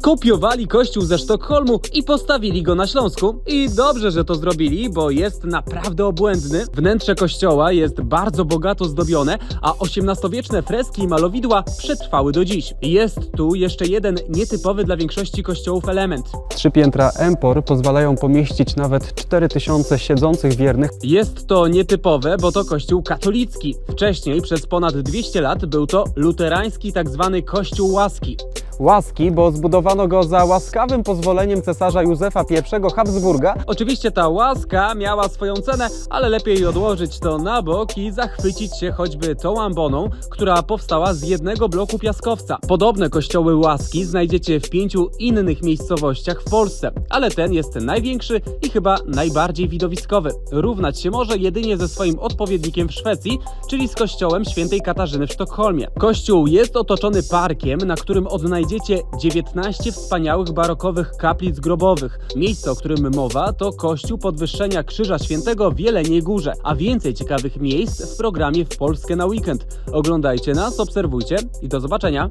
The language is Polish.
Skopiowali kościół ze Sztokholmu i postawili go na Śląsku. I dobrze, że to zrobili, bo jest naprawdę obłędny. Wnętrze kościoła jest bardzo bogato zdobione, a XVIII-wieczne freski i malowidła przetrwały do dziś. Jest tu jeszcze jeden nietypowy dla większości kościołów element. Trzy piętra Empor pozwalają pomieścić nawet 4000 siedzących wiernych. Jest to nietypowe, bo to kościół katolicki. Wcześniej przez ponad 200 lat był to luterański tzw. kościół łaski. Łaski, bo zbudowano go za łaskawym pozwoleniem cesarza Józefa I Habsburga, Oczywiście ta łaska miała swoją cenę, ale lepiej odłożyć to na bok i zachwycić się choćby tą amboną, która powstała z jednego bloku piaskowca. Podobne kościoły łaski znajdziecie w pięciu innych miejscowościach w Polsce, ale ten jest największy i chyba najbardziej widowiskowy. Równać się może jedynie ze swoim odpowiednikiem w Szwecji, czyli z kościołem świętej Katarzyny w Sztokholmie. Kościół jest otoczony parkiem, na którym odnajdziecie 19 wspaniałych barokowych kaplic grobowych. Miejsce, o którym mowa, to kościół podwyższenia Krzyża Świętego w Jeleniej Górze, a więcej ciekawych miejsc w programie w Polskę na weekend. Oglądajcie nas, obserwujcie i do zobaczenia.